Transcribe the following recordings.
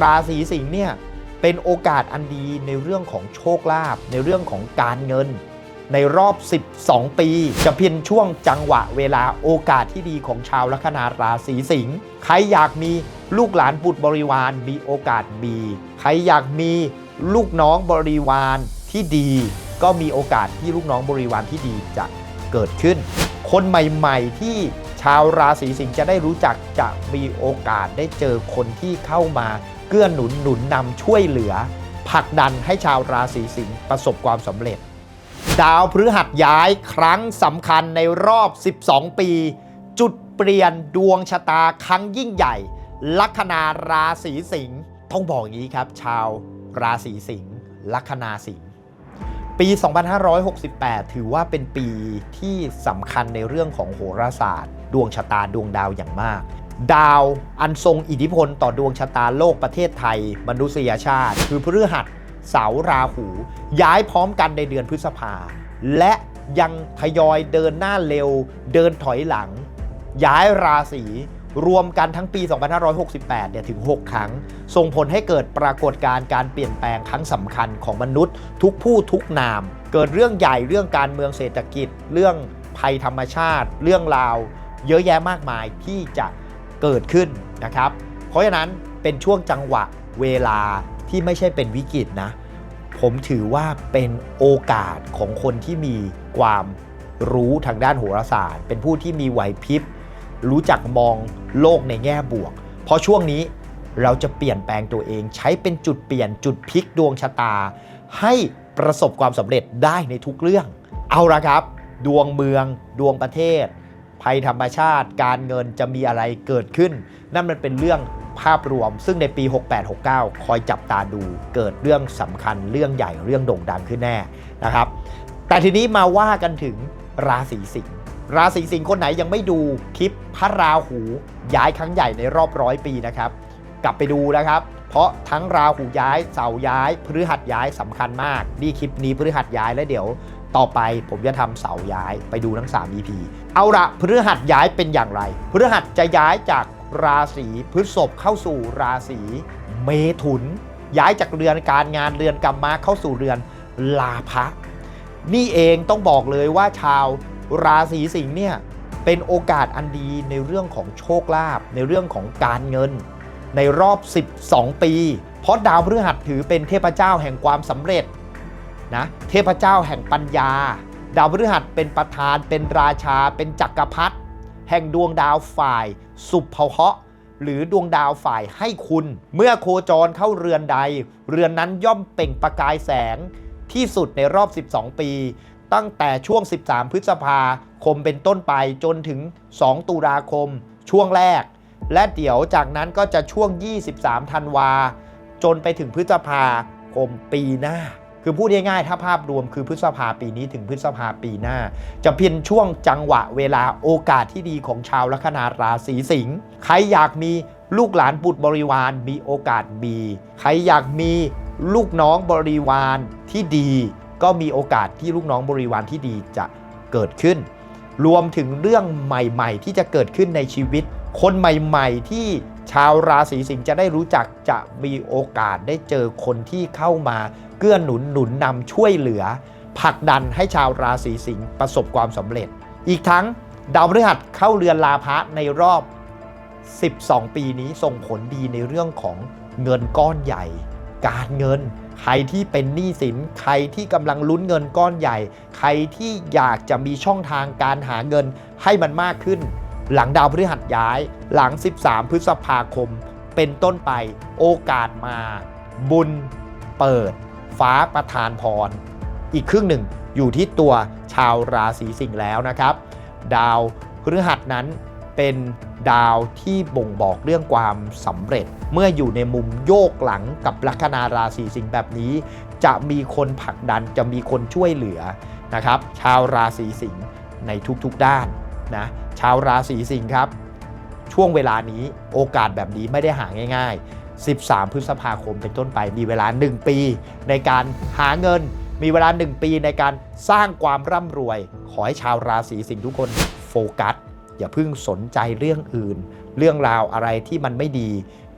ราศีสิงห์เนี่ยเป็นโอกาสอันดีในเรื่องของโชคลาภในเรื่องของการเงิน ในรอบ 12 ปี จะเพียงช่วงจังหวะเวลาโอกาสที่ดีของชาวลัคนาราศีสิงห์ใครอยากมีลูกหลานบุตรบริวารมีโอกาสมีใครอยากมีลูกน้องบริวารที่ดี ก็มีโอกาสที่ลูกน้องบริวารที่ดีจะเกิดขึ้น คนใหม่ ๆ ที่ ชาวราศีสิงห์จะได้รู้จักจะมีโอกาสได้เจอคนที่เข้ามาเกื้อหนุนหนุนนำช่วยเหลือผลักดันให้ชาวราศีสิงห์ประสบความสำเร็จ ดาวพฤหัสย้ายครั้งสำคัญในรอบ 12 ปี จุดเปลี่ยนดวงชะตาครั้งยิ่งใหญ่ ลัคนาราศีสิงห์ต้องบอกอย่างนี้ครับ ชาวราศีสิงห์ลัคนาสิงห์ ปี 2568 ถือว่าเป็นปีที่สำคัญในเรื่องของโหราศาสตร์ ดวงชะตาดวงดาวอย่างมาก ดาวอันทรงอิทธิพลต่อดวงชะตาโลกประเทศไทย มนุษยชาติ คือพฤหัสเสาราหู ย้ายพร้อมกันในเดือนพฤษภา และยังทยอยเดินหน้าเร็ว เดินถอยหลัง ย้ายราศี รวมกันทั้งปี 2568 เนี่ยถึง 6 ครั้ง ส่งผลให้เกิดปรากฏการณ์การเปลี่ยนแปลงครั้งสำคัญของมนุษย์ ทุกผู้ทุกนาม เกิดเรื่องใหญ่เรื่องการเมืองเศรษฐกิจ เรื่องภัยธรรมชาติ เรื่องราว เยอะแยะมากมายที่จะเกิดขึ้นนะครับ เพราะฉะนั้นเป็นช่วงจังหวะเวลาที่ไม่ใช่เป็นวิกฤตนะ ผมถือว่าเป็นโอกาสของคนที่มีความรู้ทางด้านโหราศาสตร์ เป็นผู้ที่มีไหวพริบ รู้จักมองโลกในแง่บวก เพราะช่วงนี้เราจะเปลี่ยนแปลงตัวเอง ใช้เป็นจุดเปลี่ยนจุดพลิกดวงชะตา ให้ประสบความสำเร็จได้ในทุกเรื่อง เอาละครับ ดวงเมือง ดวงประเทศ ภัยธรรมชาติ การเงินจะมีอะไรเกิดขึ้น นั่นมันเป็นเรื่องภาพรวม ซึ่งในปี 68-69 คอยจับตาดู เกิดเรื่องสำคัญเรื่องใหญ่เรื่องโด่งดังขึ้นแน่นะครับ แต่ทีนี้มาว่ากันถึงราศีสิงห์ ราศีสิงห์คนไหนยังไม่ดูคลิปพระราหูย้ายครั้งใหญ่ในรอบร้อยปีนะครับ กลับไปดูนะครับ เพราะทั้งราหูย้ายเสาย้ายพฤหัสย้ายสำคัญมากนี่คลิปนี้พฤหัสย้ายแล้วเดี๋ยวต่อไปผมจะทำเสาย้ายไปดูทั้ง 3 EP เอาละพฤหัสย้ายเป็นอย่างไร พฤหัสจะย้ายจากราศีพฤษภเข้าสู่ราศีเมถุน ย้ายจากเรือนการงานเรือนกรรมมาเข้าสู่เรือนลาภะนี่เองต้องบอกเลยว่าชาว ราศีสิงห์เนี่ยเป็นโอกาสอันดีในเรื่องของโชคลาภในเรื่องของการเงิน ในรอบ 12 ปี เพราะดาวพฤหัสถือเป็นเทพเจ้าแห่งความสำเร็จนะเทพเจ้าแห่งปัญญา ดาวพฤหัสเป็นประธานเป็นราชา เป็นจักรพรรดิแห่งดวงดาวฝ่าย สุภเหาะหรือดวงดาวฝ่ายให้คุณ เมื่อโคจรเข้าเรือนใด เรือนนั้นย่อมเปล่งประกายแสงที่สุดในรอบ 12 ปี ตั้งแต่ช่วง 13 พฤษภาคมเป็นต้นไปจนถึง 2 ตุลาคมช่วงแรก และเดี๋ยวจากนั้นก็จะช่วง 23 ธันวา จนไปถึงพฤษภาคมปีหน้า คือพูดง่ายๆ ถ้าภาพรวมคือพฤษภาปีนี้ถึงพฤษภาปีหน้า จะเพียงช่วงจังหวะเวลาโอกาสที่ดีของชาวลัคนาราศีสิงห์ ใครอยากมีลูกหลานบุตรบริวารมีโอกาสมี ใครอยากมีลูกน้องบริวารที่ดี ก็มีโอกาสที่ลูกน้องบริวารที่ดีจะเกิดขึ้น รวมถึงเรื่องใหม่ๆ ที่จะเกิดขึ้นในชีวิต คนใหม่ๆ ที่ชาวราศีสิงห์จะได้รู้จักจะมีโอกาสได้เจอคนที่เข้ามาเกื้อหนุนหนุนนำช่วยเหลือผลักดันให้ชาวราศีสิงห์ประสบความสำเร็จ อีกทั้งดาวพฤหัสเข้าเรือนลาภะในรอบ 12 ปีนี้ส่งผลดีในเรื่องของเงินก้อนใหญ่ การเงิน ใครที่เป็นหนี้สิน ใครที่กำลังลุ้นเงินก้อนใหญ่ ใครที่อยากจะมีช่องทางการหาเงินให้มันมากขึ้น หลังดาวพฤหัสย้าย หลัง 13 พฤษภาคม เป็นต้นไป โอกาสมา บุญ เปิด ฟ้าประทานพร อีกครึ่งหนึ่งอยู่ที่ตัวชาวราศีสิงห์แล้วนะครับ ดาวพฤหัสนั้น เป็นดาวที่บ่งบอกเรื่องความสำเร็จ เมื่ออยู่ในมุมโยกหลังกับลัคนาราศีสิงห์แบบนี้ จะมีคนผลักดันจะมีคนช่วยเหลือนะครับ ชาวราศีสิงห์ในทุกๆด้านนะชาวราศีสิงห์ครับ ช่วงเวลานี้โอกาสแบบนี้ไม่ได้หาง่าย ๆ 13 พฤษภาคมเป็นต้นไปมีเวลา 1 ปี ในการหาเงิน มีเวลา 1 ปีในการสร้างความร่ำรวย ขอให้ชาวราศีสิงห์ทุกคนโฟกัส อย่าเพิ่งสนใจเรื่องอื่น เรื่องราวอะไรที่มันไม่ดี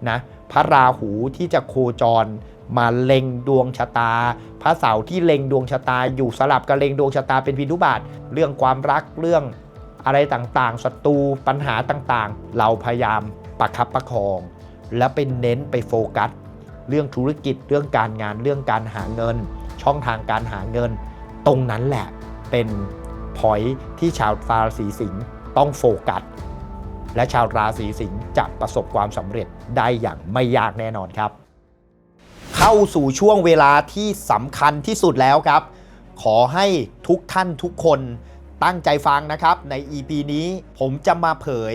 นะพระราหูที่จะโคจรมาเล็งดวงชะตา พระเสาร์ที่เล็งดวงชะตา อยู่สลับกับเล็งดวงชะตาเป็นพินุบาตเรื่องความรักเรื่องอะไรต่างๆศัตรูปัญหาต่างๆ เราพยายามประคับประคอง และเป็นเน้นไปโฟกัส เรื่องธุรกิจเรื่องการงานเรื่องการหาเงิน ช่องทางการหาเงิน ตรงนั้นแหละเป็นพอยที่ชาวราศีสิงห์ ต้องโฟกัส และชาวราศีสิงห์จะประสบความสำเร็จได้อย่างไม่ยากแน่นอนครับ เข้าสู่ช่วงเวลาที่สำคัญที่สุดแล้วครับ ขอให้ทุกท่านทุกคนตั้งใจฟังนะครับ ใน EP นี้ผมจะมาเผย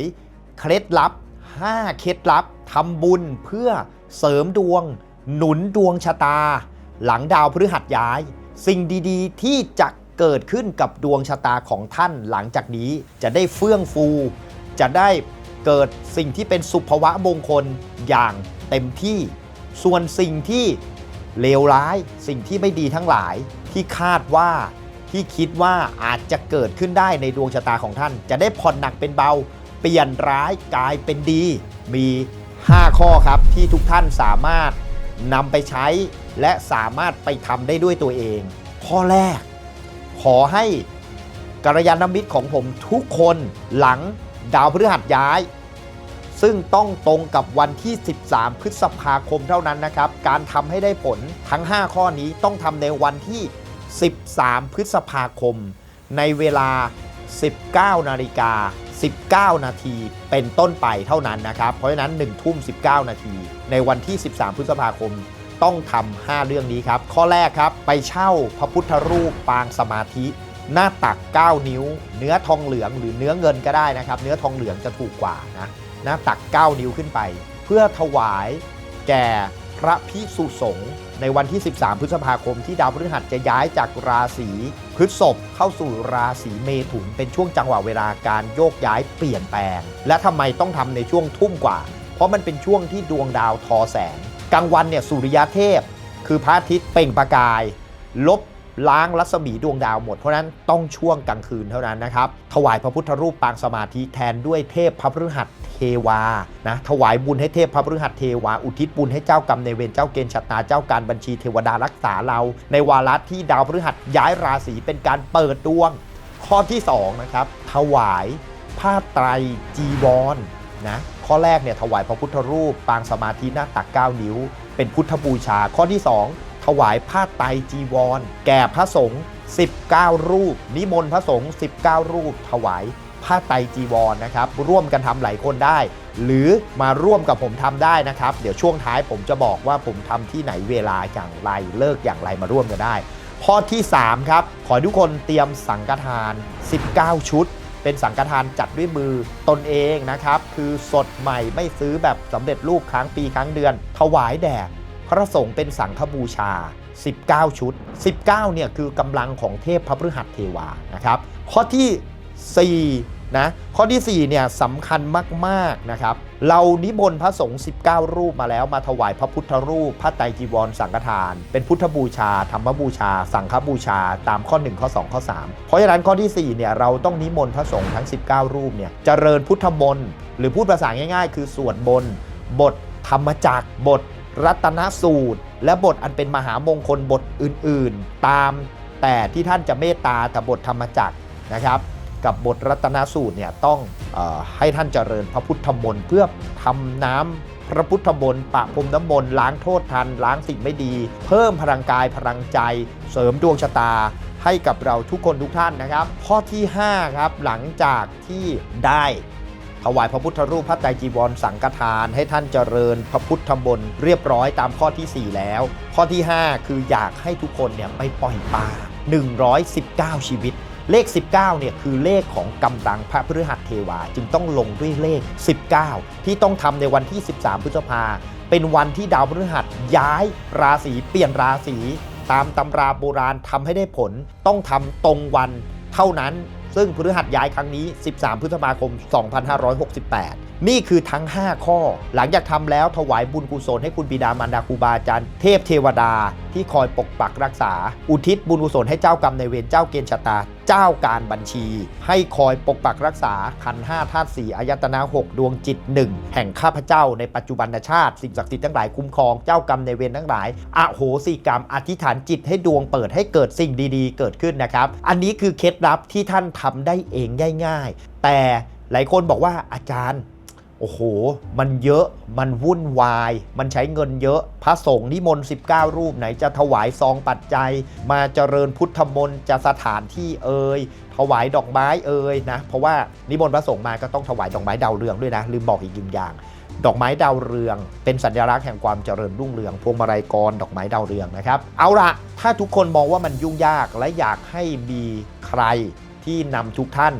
เคล็ดลับ 5 เคล็ดลับทำบุญเพื่อเสริมดวง หนุนดวงชะตา หลังดาวพฤหัสย้าย สิ่งดีๆ ที่จะ เกิดขึ้นกับดวงชะตาของท่านหลังจากนี้จะได้เฟื่องฟู จะได้เกิดสิ่งที่เป็นสุภวะมงคลอย่างเต็มที่ ส่วนสิ่งที่เลวร้าย สิ่งที่ไม่ดีทั้งหลายที่คาดว่าที่คิดว่าอาจจะเกิดขึ้นได้ในดวงชะตาของท่าน จะได้ผ่อนหนักเป็นเบา เปลี่ยนร้ายกลายเป็นดี มี 5 ข้อครับที่ทุกท่านสามารถนำไปใช้ และสามารถไปทำได้ด้วยตัวเอง ข้อแรก ขอให้กัลยาณมิตรของผมทุกคนหลังดาวพฤหัสย้าย ซึ่งต้องตรงกับวันที่ 13 พฤษภาคมเท่านั้นนะครับ การทำให้ได้ผลทั้ง 5 ข้อนี้ต้องทำในวันที่ 13 พฤษภาคม ในเวลา 19 นาฬิกา 19 นาทีเป็นต้นไปเท่านั้นนะครับ เพราะฉะนั้น 1 ทุ่ม 19 นาที ในวันที่ 13 พฤษภาคม ต้องทำ5เรื่องนี้ครับ ข้อแรกครับไปเช่าพระพุทธรูปปางสมาธิ หน้าตัก 9 นิ้ว เนื้อทองเหลืองหรือเนื้อเงินก็ได้นะครับ เนื้อทองเหลืองจะถูกกว่านะหน้าตัก 9 นิ้วขึ้นไป เพื่อถวายแก่พระพิสุสงฆ์ในวันที่ 13 พฤษภาคมที่ดาวพฤหัสจะย้ายจากราศีพฤษภเข้าสู่ราศีเมถุน เป็นช่วงจังหวะเวลาการโยกย้ายเปลี่ยนแปลง และทำไมต้องทำในช่วงทุ่มกว่า เพราะมันเป็นช่วงที่ดวงดาวทอแสง กลางวันเนี่ยสุริยเทพ คือพระอาทิตย์เปล่งประกาย ลบล้างรัศมีดวงดาวหมด เพราะนั้นต้องช่วงกลางคืนเท่านั้นนะครับ ถวายพระพุทธรูปปางสมาธิแทนด้วยเทพพระพฤหัสเทวา นะ ถวายบุญให้เทพพระพฤหัสเทวา อุทิศบุญให้เจ้ากรรมในเวรเจ้าเกณฑ์ชะตาเจ้าการบัญชีเทวดารักษาเรา ในวาระที่ดาวพฤหัสย้ายราศีเป็นการเปิดดวง ข้อที่สองนะครับ ถวายผ้าไตรจีวรนะ ข้อแรกเนี่ยถวายพระพุทธรูป ปางสมาธิหน้าตัก 9 นิ้ว เป็นพุทธบูชา ข้อที่ 2 ถวายผ้าไตรจีวร แก่พระสงฆ์19 รูป นิมนต์พระสงฆ์19 รูป ถวายผ้าไตรจีวรนะครับ ร่วมกันทำหลายคนได้ หรือมาร่วมกับผมทำได้นะครับ เดี๋ยวช่วงท้ายผมจะบอกว่าผมทำที่ไหนเวลาอย่างไรเลิกอย่างไรมาร่วมกันได้ ข้อที่ 3 ครับ ขอทุกคนเตรียมสังฆทาน 19 ชุด เป็นสังฆทานจัดด้วยมือตนเองนะครับ คือสดใหม่ไม่ซื้อแบบสำเร็จรูปครั้งปีครั้งเดือน ถวายแด่พระสงฆ์เป็นสังฆบูชา 19 ชุด 19เนี่ยคือกำลังของเทพพระพฤหัสเทวานะครับ ข้อทีสี่4 นะข้อที่4เนี่ยสำคัญมากๆนะครับเรานิมนต์พระสงฆ์19 รูปมาแล้วมาถวายพระพุทธรูป พระไตรจีวรสังฆทาน เป็นพุทธบูชา ธรรมบูชา สังฆบูชา ตามข้อ 1 ข้อ 2 ข้อ 3 เพราะฉะนั้นข้อที่4เนี่ยเราต้องนิมนต์พระสงฆ์ทั้ง 19 รูปเนี่ยเจริญพุทธมนต์หรือพูดภาษาง่ายๆ คือสวดบนต์บทธรรมจักรบท รัตนสูตร และบทอันเป็นมหามงคลบทอื่นๆ ตามแต่ที่ท่านจะเมตตาแต่บทธรรมจักรนะครับ กับบทรัตนสูตรเนี่ยต้องอให้ท่านเจริญพระพุทธมนต์เพื่อทำน้ำพระพุทธมนต์ปะพรมน้ำมนต์ล้างโทษทัน ล้างสิ่งไม่ดี เพิ่มพลังกายพลังใจ เสริมดวงชะตาให้กับเราทุกคนทุกท่านนะครับ ข้อที่ 5 ครับ หลังจากที่ได้ถวายพระพุทธรูปพระไตรจีวรสังฆทาน ให้ท่านเจริญพระพุทธมนต์เรียบร้อยตามข้อทีสี่4 แล้ว ข้อที่ 5 คืออยากให้ทุกคนเนี่ยไปปล่อยปลา119 ชีวิต เลข 19เนี่ยคือเลขของกำลังพระพฤหัสเทวา จึงต้องลงด้วยเลข 19 ที่ต้องทำในวันที่ 13 พฤษภา เป็นวันที่ดาวพฤหัสย้ายราศีเปลี่ยนราศีตามตำราโบราณทำให้ได้ผลต้องทำตรงวันเท่านั้น ซึ่งพฤหัสย้ายครั้งนี้ 13 พฤษภาคม 2568 นี่คือทั้ง 5 ข้อ หลังจากทำแล้วถวายบุญกุศลให้คุณบิดามารดาครูบาอาจารย์เทพเทวดาที่คอยปกปักรักษา อุทิศบุญกุศลให้เจ้ากรรมในเวรเจ้าเกณฑ์ชะตา เจ้าการบัญชี ให้คอยปกปักรักษาขันห้าธาตุสี่อายตนะหกดวงจิตหนึ่งแห่งข้าพเจ้าในปัจจุบันชาติ สิ่งศักดิ์สิทธิ์ทั้งหลายคุ้มครองเจ้ากรรมในเวรทั้งหลายอโหสิกรรมอธิษฐานจิตให้ดวงเปิดให้เกิดสิ่งดีๆ เกิดขึ้นนะครับ อันนี้คือเคล็ดลับที่ท่านทำได้เองง่าย ๆ แต่หลายคนบอกว่าอาจารย์ โอ้โห มันเยอะ มันวุ่นวาย มันใช้เงินเยอะ พระสงฆ์นิมนต์ 19 รูปไหนจะถวายซองปัจจัย มาเจริญพุทธมนต์จะสถานที่เอ่ย ถวายดอกไม้เอ่ยนะ เพราะว่านิมนต์พระสงฆ์มาก็ต้องถวายดอกไม้ดาวเรืองด้วยนะ ลืมบอกอีกหนึ่งอย่าง ดอกไม้ดาวเรือง เป็นสัญลักษณ์แห่งความเจริญรุ่งเรือง พวงมาลัยกร ดอกไม้ดาวเรืองนะครับ เอาละถ้าทุกคนมองว่ามันยุ่งยาก และอยากให้มีใครที่นำทุกท่าน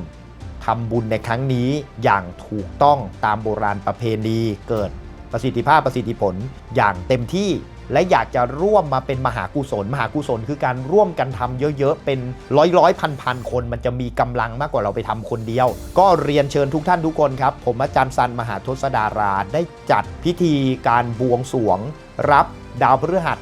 ทำบุญในครั้งนี้อย่างถูกต้องตามโบราณประเพณีเกิดประสิทธิภาพประสิทธิผลอย่างเต็มที่และอยากจะร่วมมาเป็นมหากุศล มหากุศลคือการร่วมกันทำเยอะๆ เป็นร้อยร้อยพันพันคน มันจะมีกำลังมากกว่าเราไปทำคนเดียว ก็เรียนเชิญทุกท่านทุกคนครับ ผมอาจารย์ซันมหาทศดาราได้จัดพิธีการบวงสรวง รับดาวพฤหัส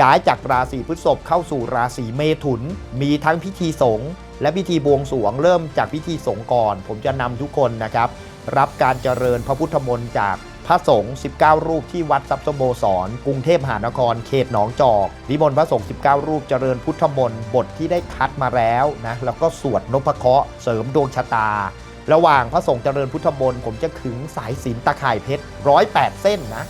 ย้ายจากราศีพฤษภเข้าสู่ราศีเมถุน มีทั้งพิธีสงฆ์และพิธีบวงสรวงเริ่มจากพิธีสงฆ์ก่อน ผมจะนำทุกคนนะครับ รับการเจริญพระพุทธมนต์จากพระสงฆ์ 19 รูปที่วัดทรัพย์สโมสร กรุงเทพมหานคร เขตหนองจอกนิมนต์พระสงฆ์ 19 รูปเจริญพุทธมนต์บทที่ได้คัดมาแล้วนะ แล้วก็สวดนพเคราะห์เสริมดวงชะตา ระหว่างพระสงฆ์เจริญพุทธมนต์ผมจะขึงสายสิญจนตะข่ายเพชรร้อยแปดเส้นนะ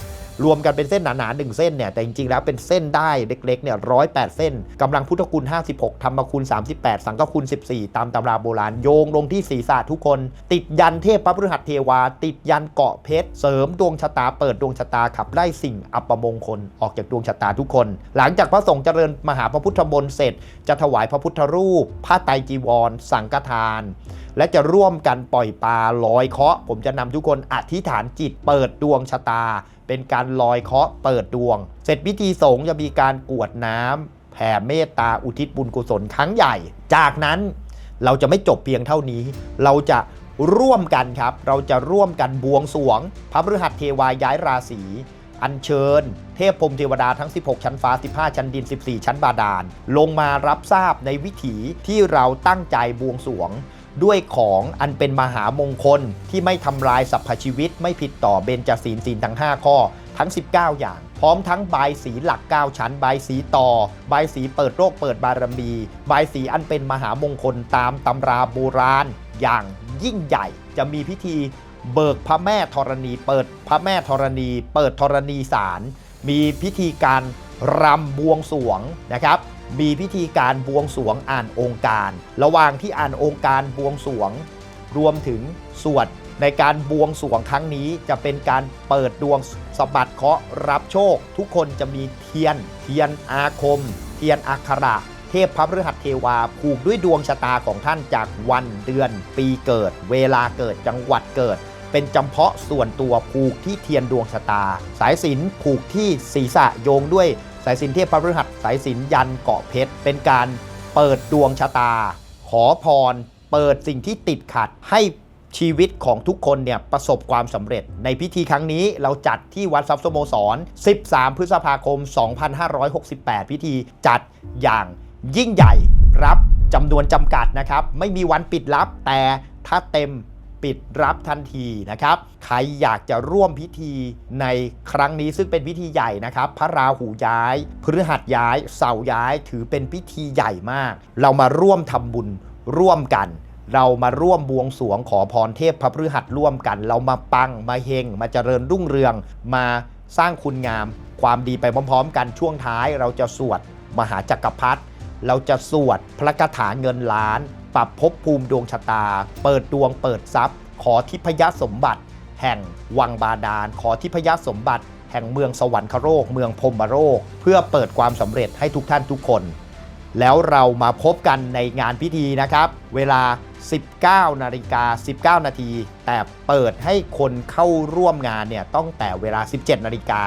รวมกันเป็นเส้นหนาๆหนึ่งเส้นเนี่ยแต่จริงๆแล้วเป็นเส้นได้เล็กๆเนี่ยร้อยแปดเส้นกำลังพุทธคุณ 56 ธรรมคุณ 38 สังฆคุณ 14 ตามตำราโบราณโยงลงที่ศีรษะทุกคน ติดยันเทพพระพฤหัสเทวา ติดยันเกาะเพชร เสริมดวงชะตาเปิดดวงชะตาขับไล่สิ่งอัปมงคลออกจากดวงชะตาทุกคน หลังจากพระสงฆ์เจริญมหาพระพุทธมนต์เสร็จ จะถวายพระพุทธรูปผ้าไตรจีวร สังฆทาน และจะร่วมกันปล่อยปลาลอยเคาะ ผมจะนำทุกคนอธิษฐานจิตเปิดดวงชะตา เป็นการลอยเคาะเปิดดวง เสร็จพิธีสงฆ์จะมีการกวดน้ำแผ่เมตตาอุทิศบุญกุศลครั้งใหญ่ จากนั้นเราจะไม่จบเพียงเท่านี้ เราจะร่วมกันครับ เราจะร่วมกันบวงสรวง พระพฤหัสเทวาย้ายราศีอัญเชิญ เทพพรมเทวดาทั้ง 16 ชั้นฟ้า 15 ชั้นดิน 14 ชั้นบาดาล ลงมารับทราบในวิถีที่เราตั้งใจบวงสรวง ด้วยของอันเป็นมหามงคลที่ไม่ทำลายสรรพชีวิต ไม่ผิดต่อเบญจศีลศีลทั้ง 5 ข้อทั้ง 19 อย่าง พร้อมทั้งบายสีหลัก 9 ชั้น บายสีต่อ บายสีเปิดโรคเปิดบารมี บายสีอันเป็นมหามงคลตามตำราโบราณ อย่างยิ่งใหญ่จะมีพิธีเบิกพระแม่ธรณี เปิดพระแม่ธรณี เปิดธรณีศาลมีพิธีการรำบวงสวงนะครับ มีพิธีการบวงสวงอ่านองค์การ ระหว่างที่อ่านองค์การบวงสวง รวมถึงสวดในการบวงสวงครั้งนี้จะเป็นการเปิดดวงสบัดเคราะห์รับโชค ทุกคนจะมีเทียน เทียนอาคม เทียนอักขระ เทพพระพฤหัสเทวาผูกด้วยดวงชะตาของท่านจากวันเดือน ปีเกิด เวลาเกิดจังหวัดเกิด เป็นจำเพาะส่วนตัวผูกที่เทียนดวงชะตา สายสินผูกที่ศีรษะโยงด้วย สายสินเทพพระพฤหัสสายสินยันเกาะเพชร เป็นการเปิดดวงชะตา ขอพร เปิดสิ่งที่ติดขัดให้ชีวิตของทุกคนเนี่ยประสบความสำเร็จ ในพิธีครั้งนี้เราจัดที่วัดทรัพย์สโมสร 13 พฤษภาคม 2568 พิธีจัดอย่างยิ่งใหญ่รับจำนวนจำกัดนะครับ ไม่มีวันปิดรับแต่ถ้าเต็ม ปิดรับทันทีนะครับ ใครอยากจะร่วมพิธีในครั้งนี้ซึ่งเป็นพิธีใหญ่นะครับ พระราหูย้ายพฤหัสย้าย เสาย้ายถือเป็นพิธีใหญ่มาก เรามาร่วมทำบุญร่วมกัน เรามาร่วมบวงสวงขอพรเทพพระพฤหัสร่วมกัน เรามาปังมาเฮงมาเจริญรุ่งเรือง มาสร้างคุณงาม ความดีไปพร้อมๆ กันช่วงท้าย เราจะสวดมหาจักรพรรดิเราจะสวดพระคาถาเงินล้าน ปรับภพภูมิดวงชะตา เปิดดวงเปิดทรัพย์ ขอทิพยสมบัติ แห่งวังบาดาล ขอทิพยสมบัติ แห่งเมืองสวรรคโรคเมืองพรมโรคเพื่อเปิดความสำเร็จให้ทุกท่านทุกคน แล้วเรามาพบกันในงานพิธีนะครับ เวลา 19นาฬิกา 19 นาที แต่เปิดให้คนเข้าร่วมงานเนี่ยต้องแต่เวลา 17 นาฬิกา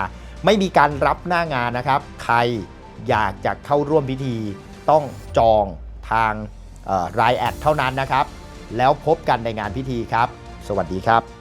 ไม่มีการรับหน้างานนะครับ ใครอยากจะเข้าร่วมพิธีต้องจองทาง รายแอดเท่านั้นนะครับ แล้วพบกันในงานพิธีครับ สวัสดีครับ